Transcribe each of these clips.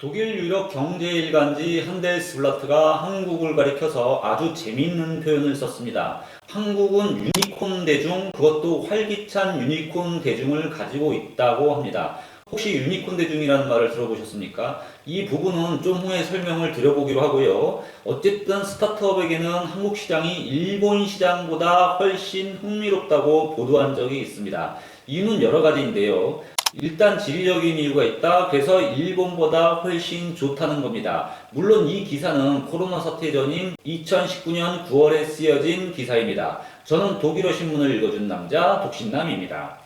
독일 유력 경제 일간지 한데스블라트가 한국을 가리켜서 아주 재미있는 표현을 썼습니다. 한국은 유니콘 대중, 그것도 활기찬 유니콘 대중을 가지고 있다고 합니다. 혹시 유니콘 대중이라는 말을 들어보셨습니까? 이 부분은 좀 후에 설명을 드려보기로 하고요. 어쨌든 스타트업에게는 한국 시장이 일본 시장보다 훨씬 흥미롭다고 보도한 적이 있습니다. 이유는 여러 가지인데요. 일단 지리적인 이유가 있다. 그래서 일본보다 훨씬 좋다는 겁니다. 물론 이 기사는 코로나 사태 전인 2019년 9월에 쓰여진 기사입니다. 저는 독일어 신문을 읽어준 남자 독신남입니다.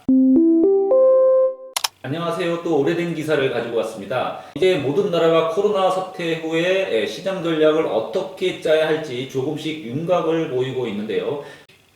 안녕하세요. 또 오래된 기사를 가지고 왔습니다. 이제 모든 나라가 코로나 사태 후에 시장 전략을 어떻게 짜야 할지 조금씩 윤곽을 보이고 있는데요.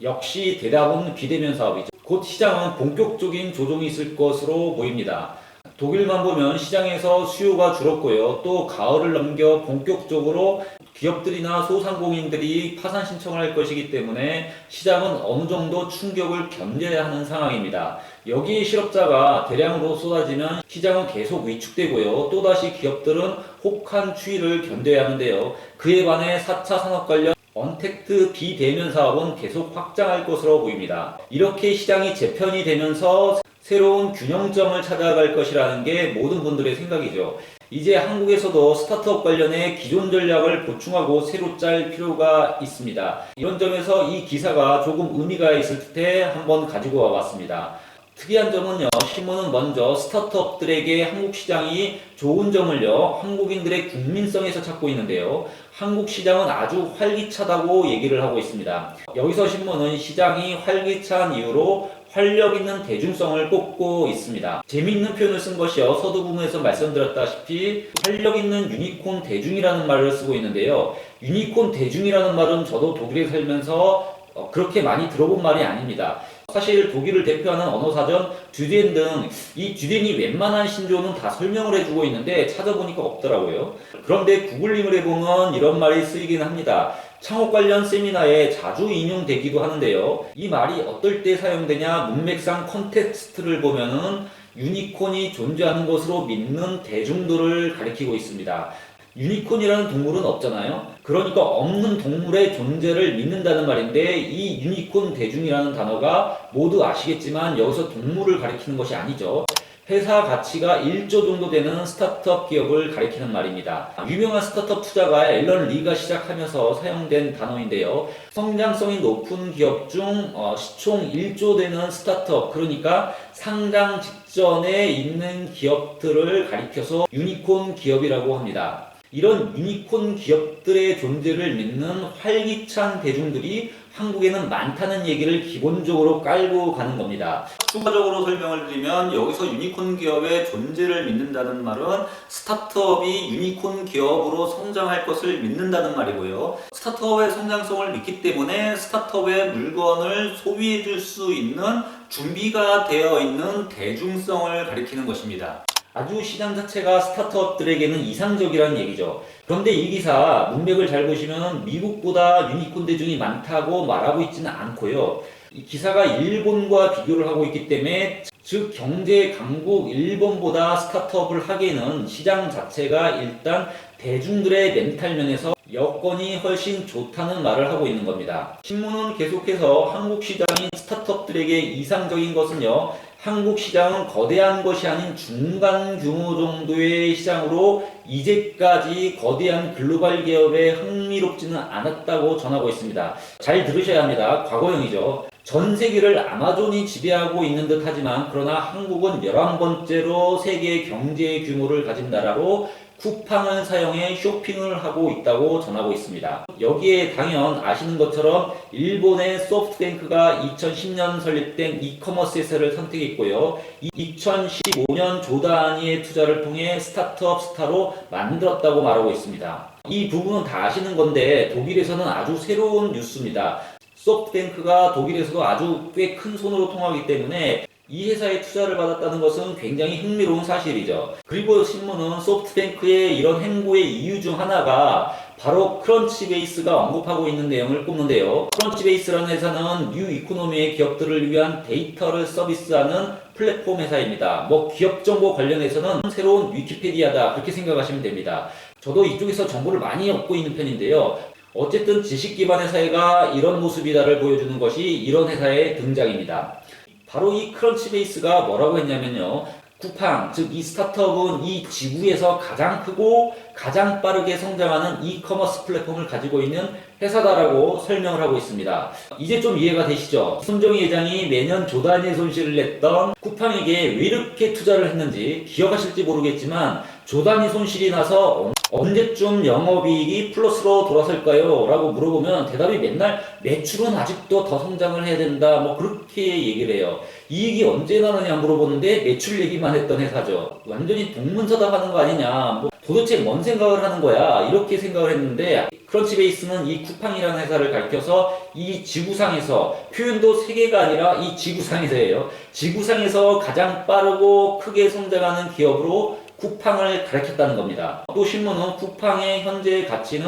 역시 대답은 비대면 사업이죠. 곧 시장은 본격적인 조정이 있을 것으로 보입니다. 독일만 보면 시장에서 수요가 줄었고요. 또 가을을 넘겨 본격적으로 기업들이나 소상공인들이 파산 신청을 할 것이기 때문에 시장은 어느 정도 충격을 견뎌야 하는 상황입니다. 여기에 실업자가 대량으로 쏟아지면 시장은 계속 위축되고요. 또다시 기업들은 혹한 추위를 견뎌야 하는데요. 그에 반해 4차 산업 관련 언택트 비대면 사업은 계속 확장할 것으로 보입니다. 이렇게 시장이 재편이 되면서 새로운 균형점을 찾아갈 것이라는 게 모든 분들의 생각이죠. 이제 한국에서도 스타트업 관련해 기존 전략을 보충하고 새로 짤 필요가 있습니다. 이런 점에서 이 기사가 조금 의미가 있을 때 한번 가지고 와봤습니다. 특이한 점은요, 신문은 먼저 스타트업들에게 한국 시장이 좋은 점을요, 한국인들의 국민성에서 찾고 있는데요. 한국 시장은 아주 활기차다고 얘기를 하고 있습니다. 여기서 신문은 시장이 활기찬 이유로 활력 있는 대중성을 꼽고 있습니다. 재미있는 표현을 쓴 것이요. 서두 부분에서 말씀드렸다시피 활력 있는 유니콘 대중이라는 말을 쓰고 있는데요. 유니콘 대중이라는 말은 저도 독일에 살면서 어, 그렇게 많이 들어본 말이 아닙니다. 사실 독일을 대표하는 언어사전 듀덴 등 이 듀덴이 웬만한 신조어는 다 설명을 해주고 있는데 찾아보니까 없더라고요. 그런데 구글링을 해보면 이런 말이 쓰이긴 합니다. 창업 관련 세미나에 자주 인용되기도 하는데요. 이 말이 어떨 때 사용되냐 문맥상 컨텍스트를 보면은 유니콘이 존재하는 것으로 믿는 대중들을 가리키고 있습니다. 유니콘이라는 동물은 없잖아요. 그러니까 없는 동물의 존재를 믿는다는 말인데 이 유니콘 대중이라는 단어가 모두 아시겠지만 여기서 동물을 가리키는 것이 아니죠. 회사 가치가 1조 정도 되는 스타트업 기업을 가리키는 말입니다. 유명한 스타트업 투자가 앨런 리가 시작하면서 사용된 단어인데요. 성장성이 높은 기업 중 어, 시총 1조 되는 스타트업, 그러니까 상장 직전에 있는 기업들을 가리켜서 유니콘 기업이라고 합니다. 이런 유니콘 기업들의 존재를 믿는 활기찬 대중들이 한국에는 많다는 얘기를 기본적으로 깔고 가는 겁니다. 추가적으로 설명을 드리면 여기서 유니콘 기업의 존재를 믿는다는 말은 스타트업이 유니콘 기업으로 성장할 것을 믿는다는 말이고요. 스타트업의 성장성을 믿기 때문에 스타트업의 물건을 소비해 줄 수 있는 준비가 되어 있는 대중성을 가리키는 것입니다. 아주 시장 자체가 스타트업들에게는 이상적이라는 얘기죠. 그런데 이 기사 문맥을 잘 보시면 미국보다 유니콘 대중이 많다고 말하고 있지는 않고요. 이 기사가 일본과 비교를 하고 있기 때문에 즉 경제 강국 일본보다 스타트업을 하기에는 시장 자체가 일단 대중들의 멘탈 면에서 여건이 훨씬 좋다는 말을 하고 있는 겁니다. 신문은 계속해서 한국 시장이 스타트업들에게 이상적인 것은요. 한국 시장은 거대한 것이 아닌 중간 규모 정도의 시장으로 이제까지 거대한 글로벌 기업에 흥미롭지는 않았다고 전하고 있습니다. 잘 들으셔야 합니다. 과거형이죠. 전 세계를 아마존이 지배하고 있는 듯 하지만 그러나 한국은 11번째로 세계 경제 규모를 가진 나라로 쿠팡을 사용해 쇼핑을 하고 있다고 전하고 있습니다. 여기에 당연 아시는 것처럼 일본의 소프트뱅크가 2010년 설립된 이커머스 회사를 선택했고요. 2015년 조단위의 투자를 통해 스타트업 스타로 만들었다고 말하고 있습니다. 이 부분은 다 아시는 건데 독일에서는 아주 새로운 뉴스입니다. 소프트뱅크가 독일에서도 아주 꽤 큰 손으로 통하기 때문에 이 회사에 투자를 받았다는 것은 굉장히 흥미로운 사실이죠. 그리고 신문은 소프트뱅크의 이런 행보의 이유 중 하나가 바로 크런치베이스가 언급하고 있는 내용을 꼽는데요. 크런치베이스라는 회사는 뉴 이코노미의 기업들을 위한 데이터를 서비스하는 플랫폼 회사입니다. 뭐 기업 정보 관련해서는 새로운 위키페디아다 그렇게 생각하시면 됩니다. 저도 이쪽에서 정보를 많이 얻고 있는 편인데요. 어쨌든 지식 기반의 사회가 이런 모습이다를 보여주는 것이 이런 회사의 등장입니다. 바로 이 크런치 베이스가 뭐라고 했냐면요. 쿠팡, 즉 이 스타트업은 이 지구에서 가장 크고 가장 빠르게 성장하는 이커머스 플랫폼을 가지고 있는 회사다라고 설명을 하고 있습니다. 이제 좀 이해가 되시죠? 손정희 회장이 매년 조단위의 손실을 냈던 쿠팡에게 왜 이렇게 투자를 했는지 기억하실지 모르겠지만 조단위 손실이 나서 언제쯤 영업이익이 플러스로 돌아설까요? 라고 물어보면 대답이 맨날 매출은 아직도 더 성장을 해야 된다. 뭐 그렇게 얘기를 해요. 이익이 언제 나느냐 물어보는데 매출 얘기만 했던 회사죠. 완전히 동문서답 하는 거 아니냐. 뭐 도대체 뭔 생각을 하는 거야. 이렇게 생각을 했는데 크런치베이스는 이 쿠팡이라는 회사를 가리켜서 이 지구상에서 표현도 세계가 아니라 이 지구상에서예요. 지구상에서 가장 빠르고 크게 성장하는 기업으로 쿠팡을 가리켰다는 겁니다. 또 신문은 쿠팡의 현재 가치는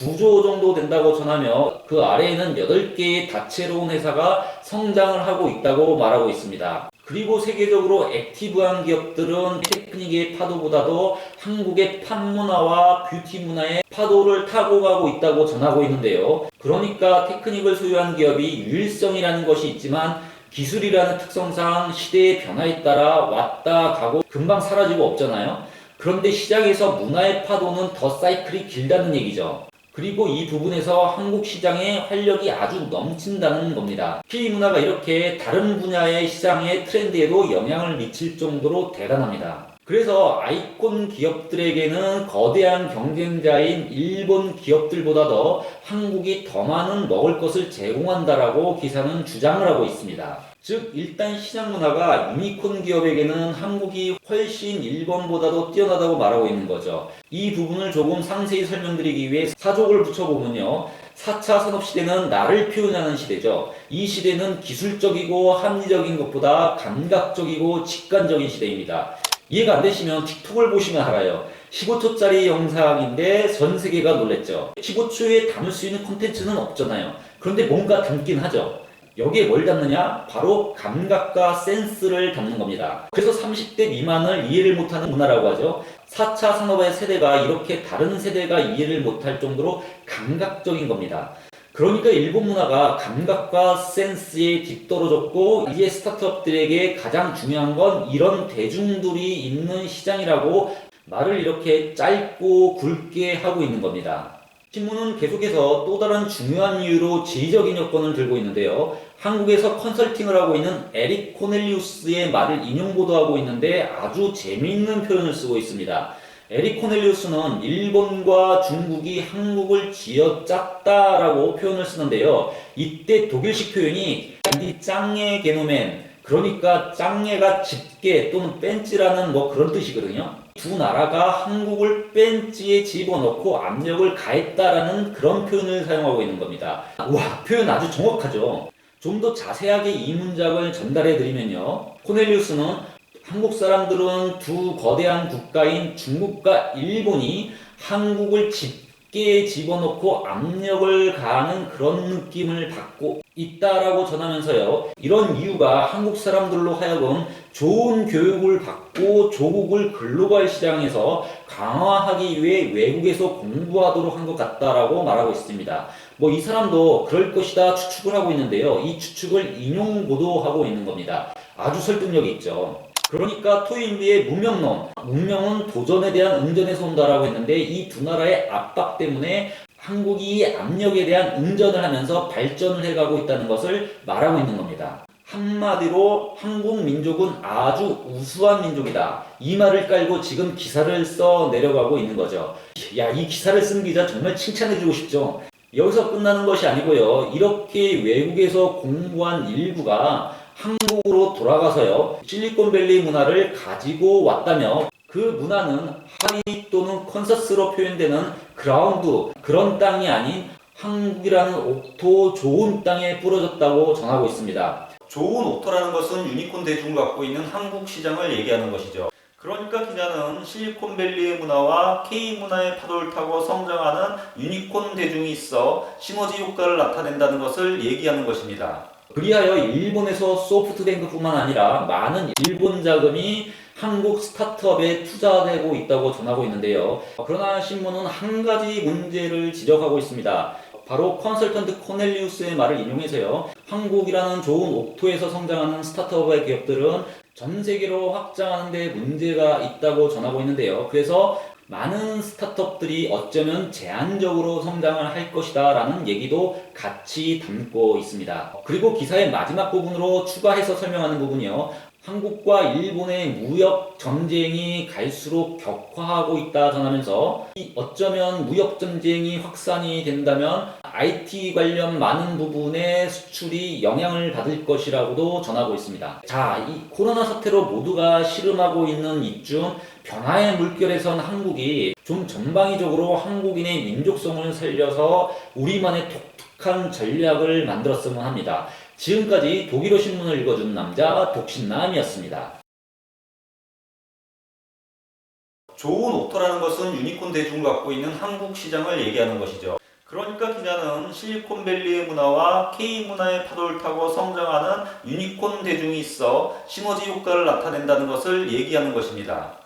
9조 정도 된다고 전하며 그 아래에는 8개의 다채로운 회사가 성장을 하고 있다고 말하고 있습니다. 그리고 세계적으로 액티브한 기업들은 테크닉의 파도보다도 한국의 팝문화와 뷰티 문화의 파도를 타고 가고 있다고 전하고 있는데요. 그러니까 테크닉을 소유한 기업이 유일성이라는 것이 있지만 기술이라는 특성상 시대의 변화에 따라 왔다 가고 금방 사라지고 없잖아요. 그런데 시장에서 문화의 파도는 더 사이클이 길다는 얘기죠. 그리고 이 부분에서 한국 시장의 활력이 아주 넘친다는 겁니다. K 문화가 이렇게 다른 분야의 시장의 트렌드에도 영향을 미칠 정도로 대단합니다. 그래서 아이콘 기업들에게는 거대한 경쟁자인 일본 기업들보다도 한국이 더 많은 먹을 것을 제공한다라고 기사는 주장을 하고 있습니다. 즉 일단 시장 문화가 유니콘 기업에게는 한국이 훨씬 일본보다도 뛰어나다고 말하고 있는 거죠. 이 부분을 조금 상세히 설명드리기 위해 사족을 붙여보면요. 4차 산업시대는 나를 표현하는 시대죠. 이 시대는 기술적이고 합리적인 것보다 감각적이고 직관적인 시대입니다. 이해가 안 되시면 틱톡을 보시면 알아요. 15초짜리 영상인데 전 세계가 놀랬죠. 15초에 담을 수 있는 콘텐츠는 없잖아요. 그런데 뭔가 담긴 하죠. 여기에 뭘 담느냐? 바로 감각과 센스를 담는 겁니다. 그래서 30대 미만을 이해를 못하는 문화라고 하죠. 4차 산업의 세대가 이렇게 다른 세대가 이해를 못할 정도로 감각적인 겁니다. 그러니까 일본 문화가 감각과 센스에 뒤떨어졌고 이제 스타트업들에게 가장 중요한 건 이런 대중들이 있는 시장이라고 말을 이렇게 짧고 굵게 하고 있는 겁니다. 신문은 계속해서 또 다른 중요한 이유로 지리적인 여건을 들고 있는데요. 한국에서 컨설팅을 하고 있는 에릭 코넬리우스의 말을 인용 보도하고 있는데 아주 재미있는 표현을 쓰고 있습니다. 에릭 코넬리우스는 일본과 중국이 한국을 쥐어짰다라고 표현을 쓰는데요. 이때 독일식 표현이 이 짱의 게노멘 그러니까 짱예가 집게 또는 뺀찌라는 뭐 그런 뜻이거든요. 두 나라가 한국을 뺀찌에 집어넣고 압력을 가했다라는 그런 표현을 사용하고 있는 겁니다. 와 표현 아주 정확하죠. 좀 더 자세하게 이 문장을 전달해 드리면요. 코넬리우스는 한국 사람들은 두 거대한 국가인 중국과 일본이 한국을 집게 집어넣고 압력을 가하는 그런 느낌을 받고 있다라고 전하면서요. 이런 이유가 한국 사람들로 하여금 좋은 교육을 받고 조국을 글로벌 시장에서 강화하기 위해 외국에서 공부하도록 한 것 같다라고 말하고 있습니다. 뭐 이 사람도 그럴 것이다 추측을 하고 있는데요. 이 추측을 인용 보도하고 있는 겁니다. 아주 설득력이 있죠. 그러니까 토인비의 문명론, 문명은 도전에 대한 응전에서 온다라고 했는데 이 두 나라의 압박 때문에 한국이 압력에 대한 응전을 하면서 발전을 해가고 있다는 것을 말하고 있는 겁니다. 한마디로 한국 민족은 아주 우수한 민족이다. 이 말을 깔고 지금 기사를 써 내려가고 있는 거죠. 야, 이 기사를 쓴 기자 정말 칭찬해주고 싶죠. 여기서 끝나는 것이 아니고요. 이렇게 외국에서 공부한 일부가 한국으로 돌아가서요. 실리콘밸리 문화를 가지고 왔다며 그 문화는 하위 또는 컨서스로 표현되는 그라운드 그런 땅이 아닌 한국이라는 옥토 좋은 땅에 뿌려졌다고 전하고 있습니다. 좋은 옥토라는 것은 유니콘 대중을 갖고 있는 한국 시장을 얘기하는 것이죠. 그러니까 기자는 실리콘밸리의 문화와 K 문화의 파도를 타고 성장하는 유니콘 대중이 있어 시너지 효과를 나타낸다는 것을 얘기하는 것입니다. 그리하여 일본에서 소프트뱅크뿐만 아니라 많은 일본 자금이 한국 스타트업에 투자되고 있다고 전하고 있는데요. 그러나 신문은 한 가지 문제를 지적하고 있습니다. 바로 컨설턴트 코넬리우스의 말을 인용해서요. 한국이라는 좋은 옥토에서 성장하는 스타트업의 기업들은 전 세계로 확장하는 데 문제가 있다고 전하고 있는데요. 그래서 많은 스타트업들이 어쩌면 제한적으로 성장을 할 것이다 라는 얘기도 같이 담고 있습니다. 그리고 기사의 마지막 부분으로 추가해서 설명하는 부분이요. 한국과 일본의 무역 전쟁이 갈수록 격화하고 있다 전하면서 이 어쩌면 무역 전쟁이 확산이 된다면 IT 관련 많은 부분의 수출이 영향을 받을 것이라고도 전하고 있습니다. 자, 이 코로나 사태로 모두가 씨름하고 있는 이쯤 변화의 물결에선 한국이 좀 전방위적으로 한국인의 민족성을 살려서 우리만의 독특한 전략을 만들었으면 합니다. 지금까지 독일어 신문을 읽어준 남자 독신남이었습니다. 좋은 옥토라는 것은 유니콘 대중을 갖고 있는 한국 시장을 얘기하는 것이죠. 그러니까 기자는 실리콘밸리의 문화와 K 문화의 파도를 타고 성장하는 유니콘 대중이 있어 시너지 효과를 나타낸다는 것을 얘기하는 것입니다.